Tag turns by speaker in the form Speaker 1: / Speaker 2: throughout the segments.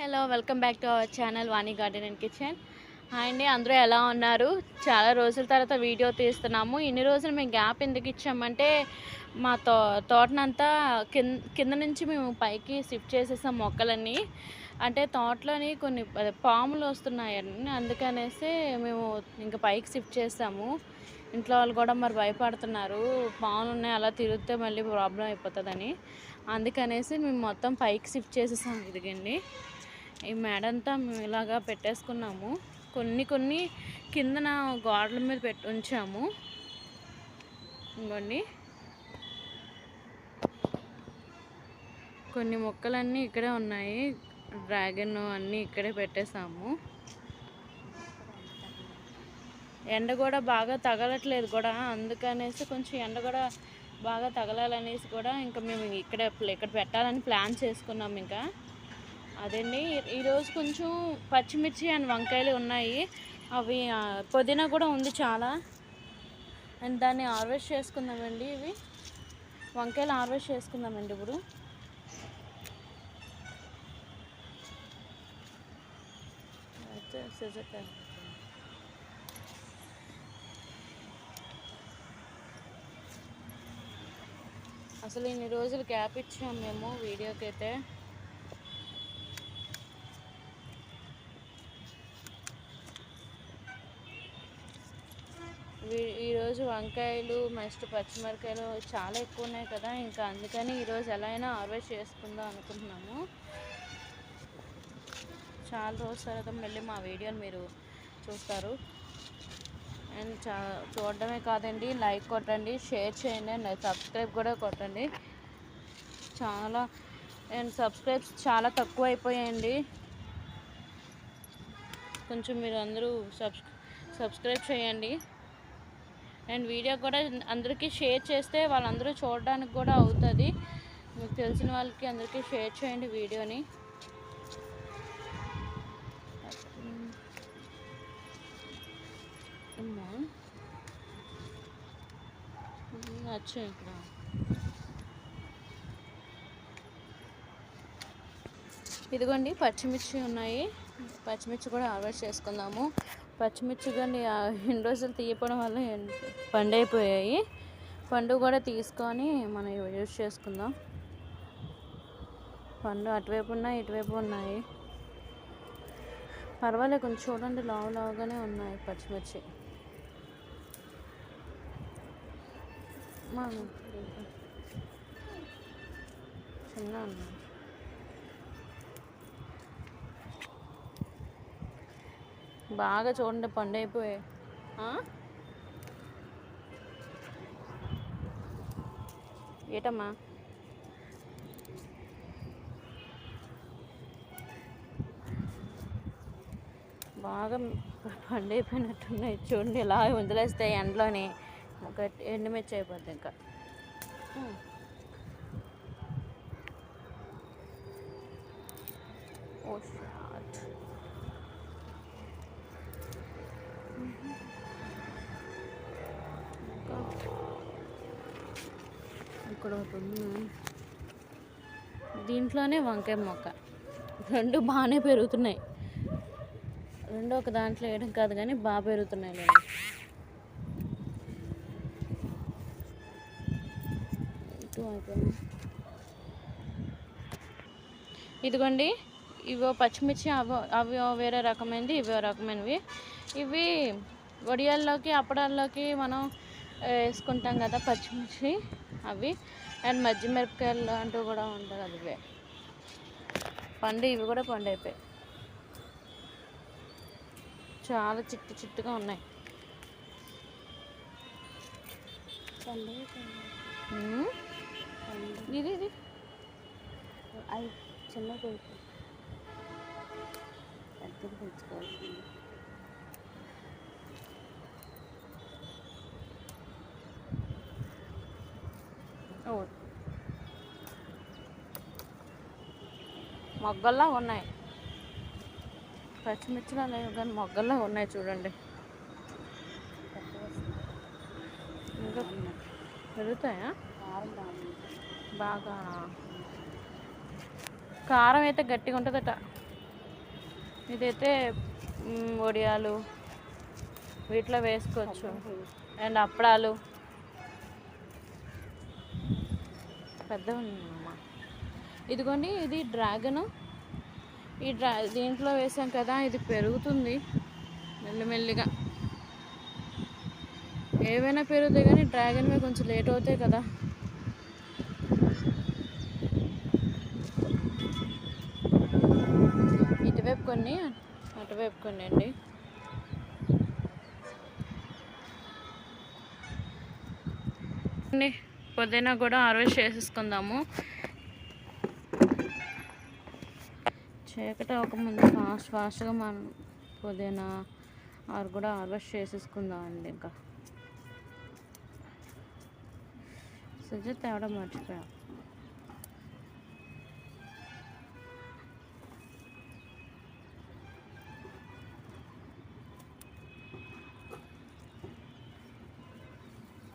Speaker 1: Hello welcome back to our channel Vani garden and kitchen. Hi అండి అందరూ ఎలా ఉన్నారు? చాలా రోజుల తర్వాత వీడియో తీస్తున్నాము. ఇన్ని రోజులు మేము గ్యాప్ ఎందుకు ఇచ్చామంటే మా తో తోటనంతా కింద కింద నుంచి మేము పైకి షిఫ్ట్ చేసేసాం మొక్కలన్నీ. అంటే తోటలోని కొన్ని పాములు వస్తున్నాయని అందుకనేసి మేము ఇంకా పైకి షిఫ్ట్ చేసాము. ఇంట్లో వాళ్ళు కూడా మరి భయపడుతున్నారు. పాములు ఉన్నాయి అలా తిరిగితే మళ్ళీ ప్రాబ్లం అయిపోతుందని. అందుకనేసి మేము మొత్తం పైకి షిఫ్ట్ చేసేసాం ఇదిగండి. ఈ మేడంతా మేము ఇలాగా పెట్టేసుకున్నాము. కొన్ని కొన్ని కిందన గోడల మీద పెట్టి ఉంచాము. ఇంకోండి కొన్ని మొక్కలన్నీ ఇక్కడే ఉన్నాయి. డ్రాగన్ అన్నీ ఇక్కడే పెట్టేసాము ఎండ కూడా బాగా తగలట్లేదు కూడా. అందుకనేసి కొంచెం ఎండ కూడా బాగా తగలాలనేసి కూడా ఇంకా మేము ఇక్కడ ఇక్కడ పెట్టాలని ప్లాన్ చేసుకున్నాం ఇంకా. అదండి. ఈరోజు కొంచెం పచ్చిమిర్చి అండ్ వంకాయలు ఉన్నాయి. అవి పుదీనా కూడా ఉంది చాలా. అండ్ దాన్ని హార్వెస్ట్ చేసుకుందామండి ఇవి. వంకాయలు హార్వెస్ట్ చేసుకుందామండి ఇప్పుడు. అయితే అసలు ఇన్ని రోజులు గ్యాప్ ఇచ్చాము మేము వీడియోకి అయితే వీ- ఈరోజు వంకాయలు నెక్స్ట్ పచ్చిమిరకాయలు చాలా ఎక్కువ ఉన్నాయి కదా. ఇంకా అందుకని ఈరోజు ఎలా అయినా హార్వెస్ట్ చేసుకుందాం అనుకుంటున్నాము. చాలా రోజుల తర్వాత మళ్ళీ మా వీడియోని మీరు చూస్తారు. అండ్ చా చూడడమే కాదండి లైక్ కొట్టండి షేర్ చేయండి అండ్ సబ్స్క్రైబ్ కూడా కొట్టండి. చాలా అండ్ సబ్స్క్రైబ్స్ చాలా తక్కువ అయిపోయాయండి కొంచెం మీరు అందరూ సబ్స్ సబ్స్క్రైబ్ చేయండి. అండ్ వీడియో కూడా అందరికీ షేర్ చేస్తే వాళ్ళందరూ చూడడానికి కూడా అవుతుంది. మీకు తెలిసిన వాళ్ళకి అందరికీ షేర్ చేయండి వీడియోని. వచ్చాయి ఇక్కడ. ఇదిగోండి పచ్చిమిర్చి ఉన్నాయి. పచ్చిమిర్చి కూడా హార్వెస్ట్ చేసుకుందాము. పచ్చిమిర్చి కానీ ఎన్ని రోజులు తీయపడం వల్ల పండైపోయాయి. పండు కూడా తీసుకొని మనం యూజ్ చేసుకుందాం. పండు అటువైపు ఉన్నాయి ఇటువైపు ఉన్నాయి. పర్వాలేదు కొంచెం చూడండి లావు లావుగానే ఉన్నాయి పచ్చిమిర్చి. మనం చిన్న ఉన్నాయి. బాగా చూడండి పండు అయిపోయాయి? ఏటమ్మా? బాగా పండు అయిపోయినట్టున్నాయి. చూడండి ఇలా వదిలేస్తాయి ఎండలోని ఒక ఎండుమిర్చి అయిపోద్ది ఇంకా. ఓ ఇక్కడ ఒకటి ఉంది. దీంట్లోనే వంకాయ మొక్క. రెండు బాగానే పెరుగుతున్నాయి. రెండు ఒక దాంట్లో వేయడం కాదు కానీ బాగా పెరుగుతున్నాయి నేను ఇదిగోండి ఇవో పచ్చిమిర్చి అవో అవి వేరే రకమైనది ఇవో రకమైనవి. ఇవి వడియాల్లోకి అప్పడాల్లోకి మనం వేసుకుంటాం కదా పచ్చిమిర్చి. అవి. అండ్ మజ్జి మిరపకాయలు లాంటివి కూడా ఉంటాయి ఇవే పండు ఇవి కూడా పండు అయిపోయాయి. చాలా చిట్టు చిట్టుగా ఉన్నాయి. ఇది ఇది.
Speaker 2: చిన్న కొడుకు
Speaker 1: మొగ్గల్లా ఉన్నాయి. పచ్చిమిర్చిలా లేవు కానీ మొగ్గల్లా ఉన్నాయి చూడండి. ఇంకా పెరుగుతాయా? బాగా కారం అయితే గట్టిగా ఉంటుందట. ఇదైతే వడియాలు వీటిలో వేసుకోవచ్చు. అండ్ అప్పడాలు. పెద్ద ఉందమ్మా ఇదిగోండి ఇది డ్రాగన్. ఈ డ్రా దీంట్లో వేసాం కదా ఇది పెరుగుతుంది మెల్లిమెల్లిగా. ఏవైనా పెరుగుతాయి కానీ డ్రాగన్వే కొంచెం లేట్ అవుతాయి కదా. ఇటువైపు కొన్ని అటువైపు కొన్ని అండి అండి పుదీనా కూడా హార్వెస్ట్ చేసేసుకుందాము. చీకటి అవ్వకముందు ఫాస్ట్ ఫాస్ట్గా మనం పుదీనా ఆరు కూడా హార్వెస్ట్ చేసేసుకుందాం అండి ఇంకా. సుజ తేవడం మర్చిపోయాం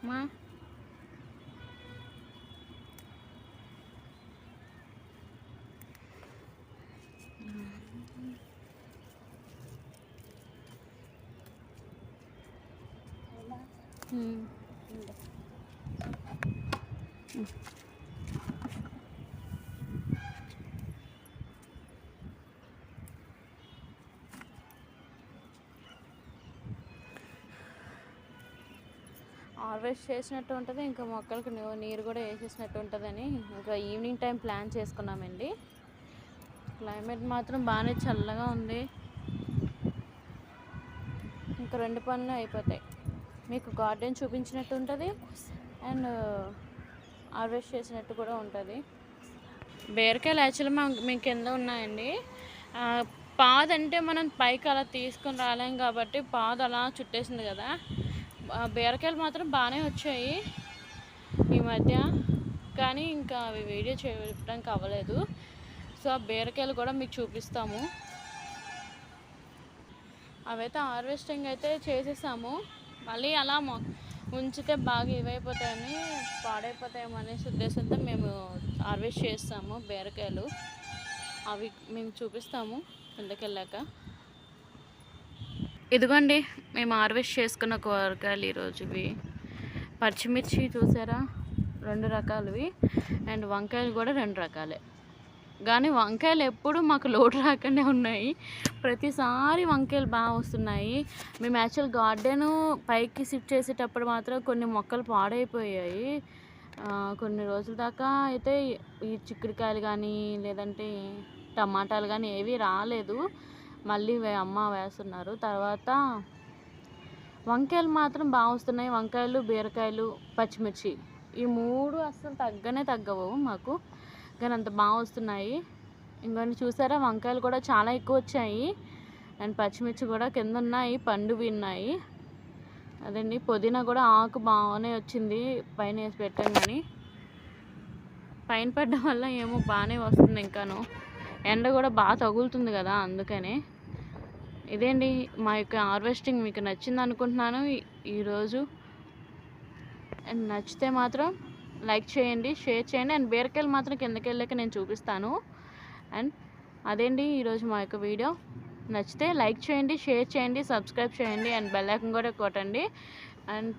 Speaker 1: మా ఉమ్. హార్వెస్ట్ చేసినట్టు ఉంటుంది ఇంకా మొక్కలకు నీరు కూడా వేసేసినట్టు ఉంటుందని ఇంకా ఈవినింగ్ టైం ప్లాన్ చేసుకున్నామండి. క్లైమేట్ మాత్రం బాగానే చల్లగా ఉంది. ఇంకా రెండు పనులు అయిపోతాయి. మీకు గార్డెన్ చూపించినట్టు ఉంటుంది. అండ్ uh, హార్వెస్ట్ చేసినట్టు కూడా ఉంటుంది. బీరకాయలు యాక్చువల్లీ మా మీ కింద ఉన్నాయండి. పాదంటే అంటే మనం పైకి అలా తీసుకొని రాలేం కాబట్టి పాదు అలా చుట్టేసింది కదా. ఆ, బీరకాయలు మాత్రం బాగానే వచ్చాయి ఈ మధ్య. కానీ ఇంకా అవి వీడియో చేయడానికి అవ్వలేదు. సో ఆ బీరకాయలు కూడా మీకు చూపిస్తాము. అవైతే హార్వెస్టింగ్ అయితే చేసేసాము. మళ్ళీ అలా ఉంచితే బాగా ఇవైపోతాయని పాడైపోతాయేమో అనేసి ఉద్దేశంతో మేము హార్వెస్ట్ చేస్తాము బీరకాయలు. అవి మేము చూపిస్తాము కిందకెళ్ళాక. ఇదిగోండి మేము హార్వెస్ట్ చేసుకున్న కూరగాయలు ఈరోజు ఇవి. పచ్చిమిర్చి చూసారా? రెండు రకాలవి. అండ్ వంకాయలు కూడా రెండు రకాలే. కానీ వంకాయలు ఎప్పుడు మాకు లోటు రాకుండా ఉన్నాయి. ప్రతిసారి వంకాయలు బాగా వస్తున్నాయి. మేము యాక్చువల్ గార్డెను పైకి షిఫ్ట్ చేసేటప్పుడు మాత్రం కొన్ని మొక్కలు పాడైపోయాయి. కొన్ని రోజుల దాకా అయితే ఈ చిక్కుడుకాయలు కానీ లేదంటే టమాటాలు కానీ ఏవి రాలేదు. మళ్ళీ అమ్మ వేస్తున్నారు. తర్వాత వంకాయలు మాత్రం బాగా వస్తున్నాయి. వంకాయలు బీరకాయలు పచ్చిమిర్చి ఈ మూడు అస్సలు తగ్గనే తగ్గవు మాకు. కానీ అంత బాగా వస్తున్నాయి. ఇంకొన్ని చూసారా? వంకాయలు కూడా చాలా ఎక్కువ వచ్చాయి. అండ్ పచ్చిమిర్చి కూడా కింద ఉన్నాయి పండువి ఉన్నాయి అదండి పుదీనా కూడా ఆకు బాగానే వచ్చింది. పైన వేసి పెట్టాం కానీ. పైన పడ్డం వల్ల ఏమో బాగానే వస్తుంది ఇంకాను. ఎండ కూడా బాగా తగులుతుంది కదా అందుకనే. ఇదేండి మా యొక్క హార్వెస్టింగ్. మీకు నచ్చింది అనుకుంటున్నాను ఈరోజు అండ్ నచ్చితే మాత్రం లైక్ చేయండి షేర్ చేయండి. అండ్ బీరకాయలు మాత్రం కిందకి వెళ్ళాక నేను చూపిస్తాను. అండ్ అదేండి ఈరోజు మా యొక్క వీడియో? నచ్చితే లైక్ చేయండి షేర్ చేయండి సబ్స్క్రైబ్ చేయండి. అండ్ బెల్ ఐకన్ కూడా కొట్టండి. అండ్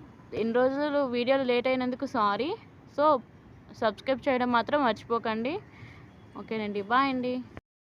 Speaker 1: ఇన్ని రోజులు వీడియోలు లేట్ అయినందుకు సారీ. సో సబ్స్క్రైబ్ చేయడం మాత్రం మర్చిపోకండి. ఓకేనండి. బాయ్ అండి.